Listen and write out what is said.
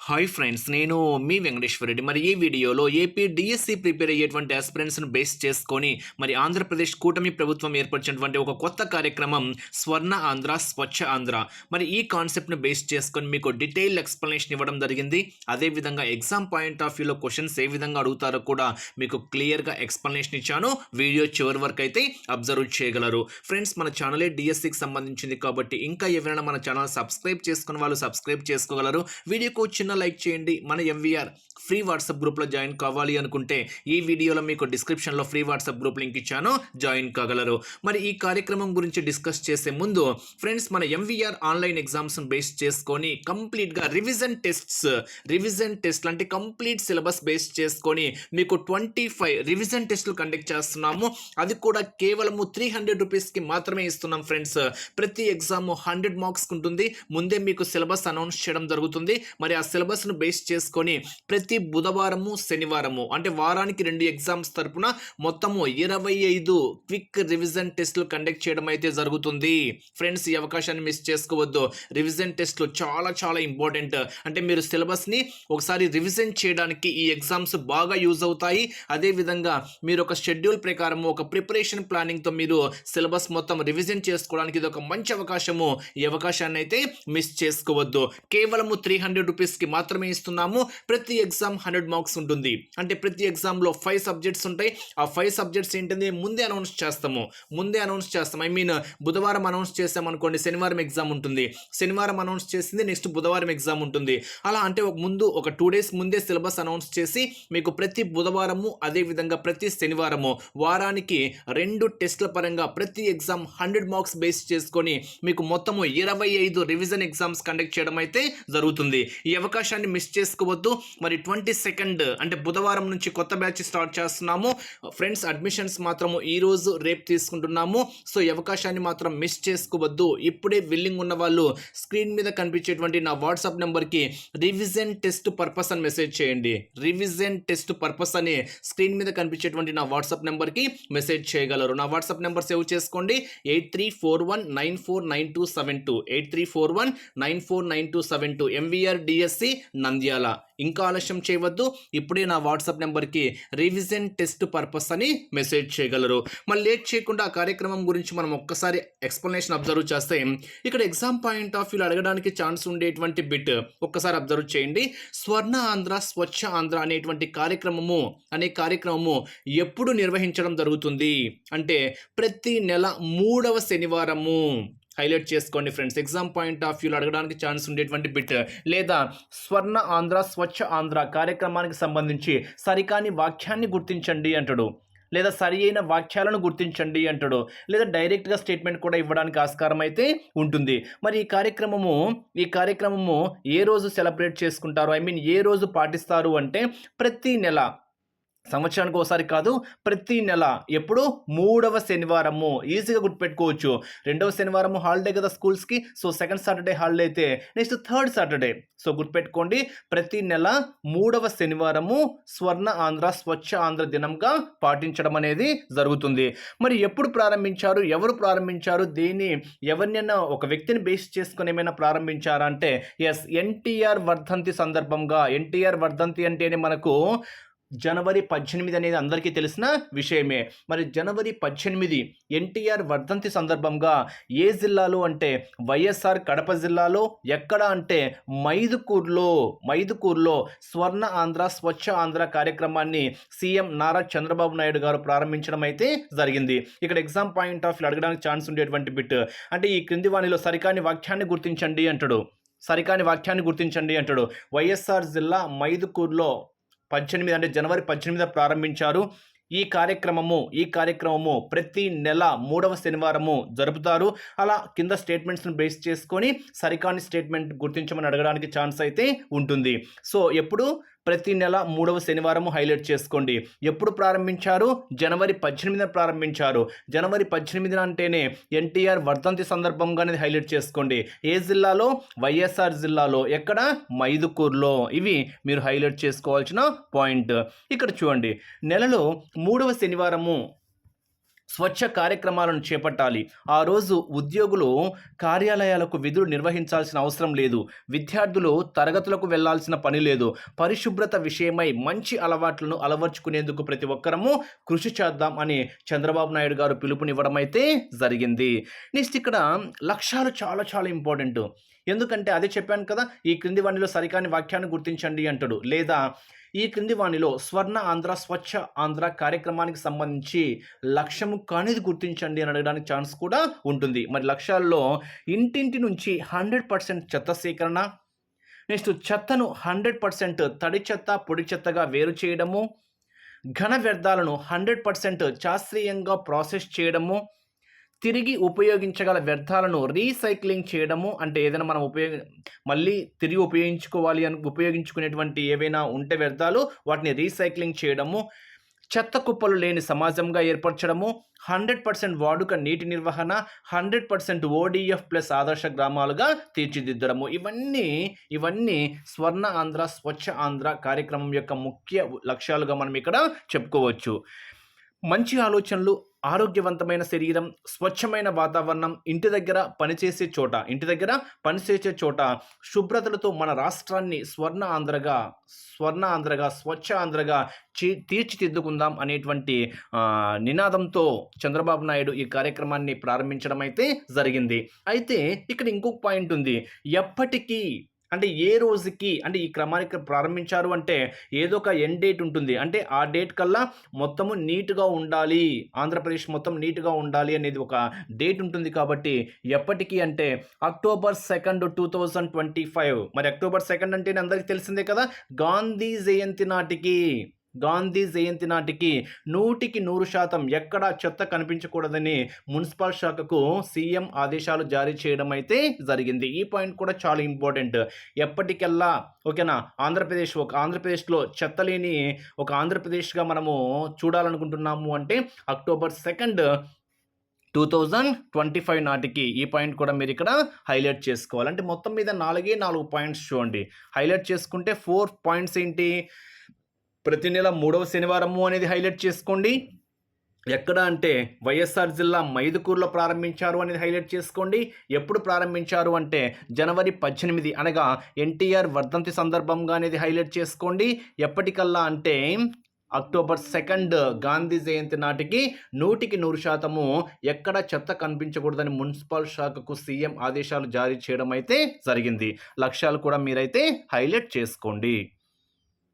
Hi friends నేను మీ వెంకటేశ్వర రెడ్డి మరి ఈ వీడియోలో ఏపీ డిఎస్సి ప్రిపేర్ అయ్యేటువంటి ఆస్పిరెంట్స్ను బేస్ చేసుకొని మరి ఆంధ్రప్రదేశ్ కూటమి ప్రభుత్వం ఏర్పరిచినటువంటి ఒక కొత్త కార్యక్రమం స్వర్ణ ఆంధ్ర స్వచ్ఛ ఆంధ్ర. మరి ఈ కాన్సెప్ట్ను బేస్ చేసుకొని మీకు డీటెయిల్ ఎక్స్ప్లెనేషన్ ఇవ్వడం జరిగింది. అదేవిధంగా ఎగ్జామ్ పాయింట్ ఆఫ్ వ్యూలో క్వశ్చన్స్ ఏ విధంగా అడుగుతారో కూడా మీకు క్లియర్గా ఎక్స్ప్లెనేషన్ ఇచ్చాను. వీడియో చివరి వరకు అయితే అబ్జర్వ్ చేయగలరు. ఫ్రెండ్స్ మన ఛానలే డిఎస్సికి సంబంధించింది కాబట్టి ఇంకా ఎవరైనా మన ఛానల్ సబ్స్క్రైబ్ చేసుకున్న వాళ్ళు సబ్స్క్రైబ్ చేసుకోగలరు. వీడియోకు చిన్న లైక్ చేయండి మన ఎంవీఆర్ ఫ్రీ వాట్సాప్ గ్రూప్లో జాయిన్ కావాలి అనుకుంటే ఈ వీడియోలో మీకు డిస్క్రిప్షన్లో ఫ్రీ వాట్సాప్ గ్రూప్ లింక్ ఇచ్చాను. జాయిన్ కాగలరు. మరి ఈ కార్యక్రమం గురించి డిస్కస్ చేసే ముందు ఫ్రెండ్స్ మన ఎంవీఆర్ ఆన్లైన్ ఎగ్జామ్స్ను బేస్ చేసుకొని కంప్లీట్గా రివిజన్ టెస్ట్స్ రివిజన్ టెస్ట్లు అంటే కంప్లీట్ సిలబస్ బేస్ చేసుకొని మీకు ట్వంటీ ఫైవ్ రివిజన్ టెస్టులు కండక్ట్ చేస్తున్నాము. అది కూడా కేవలము త్రీ హండ్రెడ్ రూపీస్కి మాత్రమే ఇస్తున్నాం ఫ్రెండ్స్. ప్రతి ఎగ్జామ్ హండ్రెడ్ మార్క్స్ ఉంటుంది. ముందే మీకు సిలబస్ అనౌన్స్ చేయడం జరుగుతుంది. మరి ఆ సిలబస్ను బేస్ చేసుకొని ప్రతి బుధవారము శనివారము అంటే వారానికి రెండు ఎగ్జామ్స్ తరపున మొత్తము ఇరవై ఐదు క్విక్ రివిజన్ టెస్టులు కండక్ట్ చేయడం అయితే జరుగుతుంది. ఫ్రెండ్స్ ఈ అవకాశాన్ని మిస్ చేసుకోవద్దు. రివిజన్ టెస్ట్లు చాలా చాలా ఇంపార్టెంట్. అంటే మీరు సిలబస్ని ఒకసారి రివిజన్ చేయడానికి ఈ ఎగ్జామ్స్ బాగా యూజ్ అవుతాయి. అదేవిధంగా మీరు ఒక షెడ్యూల్ ప్రకారం ఒక ప్రిపరేషన్ ప్లానింగ్తో మీరు సిలబస్ మొత్తం రివిజన్ చేసుకోవడానికి ఇది ఒక మంచి అవకాశము. ఈ అవకాశాన్ని అయితే మిస్ చేసుకోవద్దు. కేవలము త్రీ హండ్రెడ్ రూపీస్కి మాత్రమే ఇస్తున్నాము. ప్రతి ఎగ్జామ్ హండ్రెడ్ మార్క్స్ ఉంటుంది. అంటే ప్రతి ఎగ్జామ్లో ఫైవ్ సబ్జెక్ట్స్ ఉంటాయి. ఆ ఫైవ్ సబ్జెక్ట్స్ ఏంటంటే ముందే అనౌన్స్ చేస్తాము. ముందే అనౌన్స్ చేస్తాం ఐ మీన్ బుధవారం అనౌన్స్ చేసామనుకోండి శనివారం ఎగ్జామ్ ఉంటుంది. శనివారం అనౌన్స్ చేసింది నెక్స్ట్ బుధవారం ఎగ్జామ్ ఉంటుంది. అలా అంటే ఒక ముందు ఒక టూ డేస్ ముందే సిలబస్ అనౌన్స్ చేసి మీకు ప్రతి బుధవారము అదేవిధంగా ప్రతి శనివారము వారానికి రెండు టెస్ట్ల పరంగా ప్రతి ఎగ్జామ్ హండ్రెడ్ మార్క్స్ బేస్ చేసుకొని మీకు మొత్తము ఇరవై ఐదు రివిజన్ ఎగ్జామ్స్ కండక్ట్ చేయడం అయితే జరుగుతుంది. ఈ అవకాశాన్ని మిస్ చేసుకోవద్దు. మరి ట్వంటీ సెకండ్ అంటే బుధవారం నుంచి కొత్త బ్యాచ్ స్టార్ట్ చేస్తున్నాము. ఫ్రెండ్స్ అడ్మిషన్స్ మాత్రము ఈరోజు రేపు తీసుకుంటున్నాము. సో ఈ అవకాశాన్ని మాత్రం మిస్ చేసుకోవద్దు. ఇప్పుడే విల్లింగ్ ఉన్న వాళ్ళు స్క్రీన్ మీద కనిపించేటువంటి నా వాట్సాప్ నెంబర్కి రివిజన్ టెస్ట్ పర్పస్ అని మెసేజ్ చేయండి. రివిజన్ టెస్ట్ పర్పస్ అని స్క్రీన్ మీద కనిపించేటువంటి నా వాట్సాప్ నెంబర్కి మెసేజ్ చేయగలరు. నా వాట్సాప్ నెంబర్ సేవ్ చేసుకోండి. Eight three four one nine four nine two seven two. Eight three four one nine four nine two seven two. MVR DSC Nandyal. ఇంకా ఆలస్యం చేయవద్దు ఇప్పుడే నా వాట్సాప్ నెంబర్కి రివిజన్ టెస్ట్ పర్పస్ అని మెసేజ్ చేయగలరు. మళ్ళీ లేట్ చేయకుండా ఆ కార్యక్రమం గురించి మనం ఒక్కసారి ఎక్స్ప్లెనేషన్ అబ్జర్వ్ చేస్తే ఇక్కడ ఎగ్జామ్ పాయింట్ ఆఫ్ వ్యూ అడగడానికి ఛాన్స్ ఉండేటువంటి బిట్ ఒక్కసారి అబ్జర్వ్ చేయండి. స్వర్ణ ఆంధ్ర స్వచ్ఛ ఆంధ్ర అనేటువంటి కార్యక్రమము అనే కార్యక్రమము ఎప్పుడు నిర్వహించడం జరుగుతుంది? అంటే ప్రతి నెల మూడవ శనివారము. హైలైట్ చేసుకోండి ఫ్రెండ్స్. ఎగ్జామ్ పాయింట్ ఆఫ్ వ్యూలో అడగడానికి ఛాన్స్ ఉండేటువంటి బిట్ లేదా స్వర్ణ ఆంధ్ర స్వచ్ఛ ఆంధ్ర కార్యక్రమానికి సంబంధించి సరికాని వాక్యాన్ని గుర్తించండి అంటాడు. లేదా సరి అయిన వాక్యాలను గుర్తించండి అంటాడు. లేదా డైరెక్ట్గా స్టేట్మెంట్ కూడా ఇవ్వడానికి ఆస్కారం అయితే ఉంటుంది. మరి ఈ కార్యక్రమము ఈ కార్యక్రమము ఏ రోజు సెలబ్రేట్ చేసుకుంటారు? ఐ మీన్ ఏ రోజు పాటిస్తారు అంటే ప్రతి నెల సంవత్సరానికి ఒకసారి కాదు ప్రతి నెల. ఎప్పుడు? మూడవ శనివారము. ఈజీగా గుర్తుపెట్టుకోవచ్చు. రెండవ శనివారము హాలిడే కదా స్కూల్స్కి. సో సెకండ్ సాటర్డే హాలిడే అయితే నెక్స్ట్ థర్డ్ సాటర్డే సో గుర్తుపెట్టుకోండి. ప్రతి నెల మూడవ శనివారము స్వర్ణ ఆంధ్ర స్వచ్ఛ ఆంధ్ర దినంగా పాటించడం అనేది జరుగుతుంది. మరి ఎప్పుడు ప్రారంభించారు? ఎవరు ప్రారంభించారు? దీన్ని ఎవరినైనా ఒక వ్యక్తిని బేస్ చేసుకుని ఏమైనా ప్రారంభించారా అంటే ఎస్ ఎన్టీఆర్ వర్ధంతి సందర్భంగా ఎన్టీఆర్ వర్ధంతి అంటేనే మనకు జనవరి పద్దెనిమిది అనేది అందరికీ తెలిసిన విషయమే. మరి జనవరి పద్దెనిమిది ఎన్టీఆర్ వర్ధంతి సందర్భంగా ఏ జిల్లాలో అంటే వైఎస్ఆర్ కడప జిల్లాలో ఎక్కడ అంటే మైదుకూర్లో మైదుకూర్లో స్వర్ణ ఆంధ్ర స్వచ్ఛ ఆంధ్ర కార్యక్రమాన్ని సీఎం నారా చంద్రబాబు నాయుడు గారు ప్రారంభించడం అయితే జరిగింది. ఇక్కడ ఎగ్జామ్ పాయింట్ ఆఫ్ వ్యూ అడగడానికి ఛాన్స్ ఉండేటువంటి బిట్. అంటే ఈ క్రింది వాణిలో సరికాని వాక్యాన్ని గుర్తించండి అంటాడు. సరికాని వాక్యాన్ని గుర్తించండి అంటాడు. వైఎస్ఆర్ జిల్లా మైదుకూర్లో పద్దెనిమిది అంటే జనవరి పద్దెనిమిది ప్రారంభించారు. ఈ కార్యక్రమము ఈ కార్యక్రమము ప్రతి నెల మూడవ శనివారము జరుపుతారు. అలా కింద స్టేట్మెంట్స్ను బేస్ చేసుకొని సరికాని స్టేట్మెంట్ గుర్తించమని అడగడానికి ఛాన్స్ అయితే ఉంటుంది. సో ఎప్పుడు? ప్రతి నెల మూడవ శనివారం హైలైట్ చేసుకోండి. ఎప్పుడు ప్రారంభించారు? జనవరి పద్దెనిమిదిన ప్రారంభించారు. జనవరి పద్దెనిమిదిన అంటేనే ఎన్టీఆర్ వర్ధంతి సందర్భంగానే హైలైట్ చేసుకోండి. ఏ జిల్లాలో? వైఎస్ఆర్ జిల్లాలో. ఎక్కడ? మైదుకూర్లో. ఇవి మీరు హైలైట్ చేసుకోవాల్సిన పాయింట్. ఇక్కడ చూడండి. నెలలో మూడవ శనివారము స్వచ్ఛ కార్యక్రమాలను చేపట్టాలి. ఆ రోజు ఉద్యోగులు కార్యాలయాలకు విధులు నిర్వహించాల్సిన అవసరం లేదు. విద్యార్థులు తరగతులకు వెళ్ళాల్సిన పని లేదు. పరిశుభ్రత విషయమై మంచి అలవాట్లను అలవర్చుకునేందుకు ప్రతి ఒక్కరము కృషి చేద్దాం అని చంద్రబాబు నాయుడు గారు పిలుపునివ్వడం అయితే జరిగింది. నెక్స్ట్ ఇక్కడ లక్ష్యాలు చాలా చాలా ఇంపార్టెంట్. ఎందుకంటే అదే చెప్పాను కదా ఈ క్రింది వనిలో సరికాని వాక్యాన్ని గుర్తించండి అంటాడు. లేదా ఈ క్రింది వాణిలో స్వర్ణ ఆంధ్ర స్వచ్ఛ ఆంధ్ర కార్యక్రమానికి సంబంధించి లక్ష్యము కానిది గుర్తించండి అని అడగడానికి ఛాన్స్ కూడా ఉంటుంది. మరి లక్ష్యాల్లో ఇంటింటి నుంచి హండ్రెడ్ పర్సెంట్ చెత్త సేకరణ నెక్స్ట్ చెత్తను హండ్రెడ్ పర్సెంట్ తడి చెత్త పొడి చెత్తగా వేరు చేయడము ఘన వ్యర్థాలను హండ్రెడ్ పర్సెంట్ శాస్త్రీయంగా ప్రాసెస్ చేయడము తిరిగి ఉపయోగించగల వ్యర్థాలను రీసైక్లింగ్ చేయడము అంటే ఏదైనా మనం ఉపయోగ మళ్ళీ తిరిగి ఉపయోగించుకోవాలి అని ఉపయోగించుకునేటువంటి ఏవైనా ఉంటే వ్యర్థాలు వాటిని రీసైక్లింగ్ చేయడము చెత్త కుప్పలు లేని సమాజంగా ఏర్పరచడము హండ్రెడ్ పర్సెంట్ వాడుక నీటి నిర్వహణ హండ్రెడ్ పర్సెంట్ ఓడిఎఫ్ ప్లస్ ఆదర్శ గ్రామాలుగా తీర్చిదిద్దడము. ఇవన్నీ ఇవన్నీ స్వర్ణ ఆంధ్ర స్వచ్ఛ ఆంధ్ర కార్యక్రమం యొక్క ముఖ్య లక్ష్యాలుగా మనం ఇక్కడ చెప్పుకోవచ్చు. మంచి ఆలోచనలు ఆరోగ్యవంతమైన శరీరం స్వచ్ఛమైన వాతావరణం ఇంటి దగ్గర పనిచేసే చోట ఇంటి దగ్గర పనిచేసే చోట శుభ్రతలతో మన రాష్ట్రాన్ని స్వర్ణ ఆంధ్రగా స్వర్ణ ఆంధ్రగా స్వచ్ఛ ఆంధ్రగా చీ తీర్చిదిద్దుకుందాం అనేటువంటి నినాదంతో చంద్రబాబు నాయుడు ఈ కార్యక్రమాన్ని ప్రారంభించడం అయితే జరిగింది. అయితే ఇక్కడ ఇంకొక పాయింట్ ఉంది. ఎప్పటికీ అంటే ఏ రోజుకి అంటే ఈ క్రమానికి ప్రారంభించారు అంటే ఏదో ఒక ఎండ్ డేట్ ఉంటుంది. అంటే ఆ డేట్ కల్లా మొత్తము నీట్గా ఉండాలి. ఆంధ్రప్రదేశ్ మొత్తం నీట్గా ఉండాలి అనేది ఒక డేట్ ఉంటుంది కాబట్టి ఎప్పటికీ అంటే October second two thousand twenty five మరి అక్టోబర్ సెకండ్ అంటే అందరికీ తెలిసిందే కదా? గాంధీ జయంతి నాటికి. గాంధీ జయంతి నాటికి నూటికి నూరు శాతం ఎక్కడా చెత్త కనిపించకూడదని మున్సిపల్ శాఖకు సీఎం ఆదేశాలు జారీ చేయడం అయితే జరిగింది. ఈ పాయింట్ కూడా చాలా ఇంపార్టెంట్. ఎప్పటికెల్లా ఓకేనా? ఆంధ్రప్రదేశ్ ఒక ఆంధ్రప్రదేశ్లో చెత్త లేని ఒక ఆంధ్రప్రదేశ్గా మనము చూడాలనుకుంటున్నాము అంటే October second two thousand twenty five నాటికి ఈ పాయింట్ కూడా మీరు ఇక్కడ హైలైట్ చేసుకోవాలి. అంటే మొత్తం మీద నాలుగే నాలుగు పాయింట్స్ చూడండి. హైలైట్ చేసుకుంటే ఫోర్ పాయింట్స్ ఏంటి? ప్రతి నెల మూడవ శనివారము అనేది హైలైట్ చేసుకోండి. ఎక్కడ అంటే వైఎస్ఆర్ జిల్లా మైదుకూరులో ప్రారంభించారు అనేది హైలైట్ చేసుకోండి. ఎప్పుడు ప్రారంభించారు అంటే జనవరి పద్దెనిమిది అనగా ఎన్టీఆర్ వర్ధంతి సందర్భంగా అనేది హైలైట్ చేసుకోండి. ఎప్పటికల్లా అంటే అక్టోబర్ సెకండ్ గాంధీ జయంతి నాటికి నూటికి నూరు శాతము ఎక్కడ చెత్త కనిపించకూడదని మున్సిపల్ శాఖకు సీఎం ఆదేశాలు జారీ చేయడం అయితే జరిగింది. లక్ష్యాలు కూడా మీరైతే హైలైట్ చేసుకోండి.